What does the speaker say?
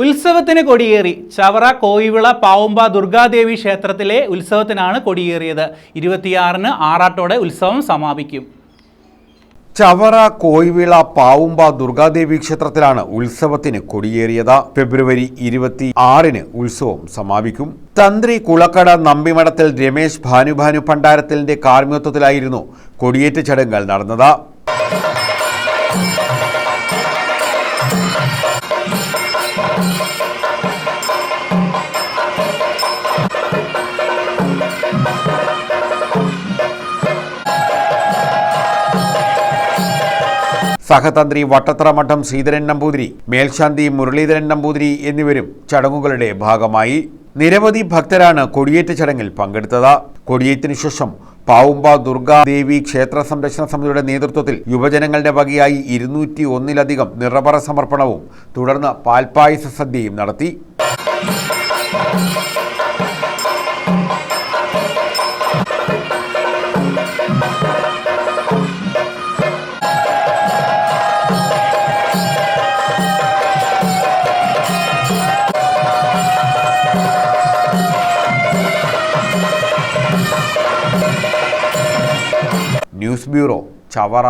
ഉത്സവത്തിന് കൊടിയേറി. ചവറ കോയിവിള പാവുമ്പ ദുർഗാദേവി ക്ഷേത്രത്തിലെ ഉത്സവത്തിനാണ് കൊടിയേറിയത്. ഇരുപത്തിയാറിന് ആറാട്ടോടെ ഉത്സവം സമാപിക്കും. ചവറ കോയിവിള പാവുമ്പ ദുർഗാദേവി ക്ഷേത്രത്തിലാണ് ഉത്സവത്തിന് കൊടിയേറിയത്. ഫെബ്രുവരി ഇരുപത്തി ആറിന് ഉത്സവം സമാപിക്കും. തന്ത്രി കുളക്കട നമ്പിമഠത്തിൽ രമേശ് ഭാനുഭാനു ഭണ്ഡാരത്തിലിന്റെ കാർമ്മികത്വത്തിലായിരുന്നു കൊടിയേറ്റ ചടങ്ങുകൾ നടന്നത്. സഹതന്ത്രി വട്ടത്തറ മഠം ശ്രീധരൻ നമ്പൂതിരി മേൽശാന്തി മുരളീധരൻ നമ്പൂതിരി എന്നിവരും ചടങ്ങുകളുടെ ഭാഗമായി നിരവധി ഭക്തരാണ് കൊടിയേറ്റ ചടങ്ങിൽ പങ്കെടുത്തത്. കൊടിയേറ്റിനു ശേഷം പാവുമ്പ ദുർഗാദേവി ക്ഷേത്ര സംരക്ഷണ സമിതിയുടെ നേതൃത്വത്തിൽ യുവജനങ്ങളുടെ വകയായി ഇരുന്നൂറ്റി ഒന്നിലധികം നിറപറ സമർപ്പണവും തുടർന്ന് പാൽപ്പായസ സദ്യയും നടത്തി. News bureau Chavara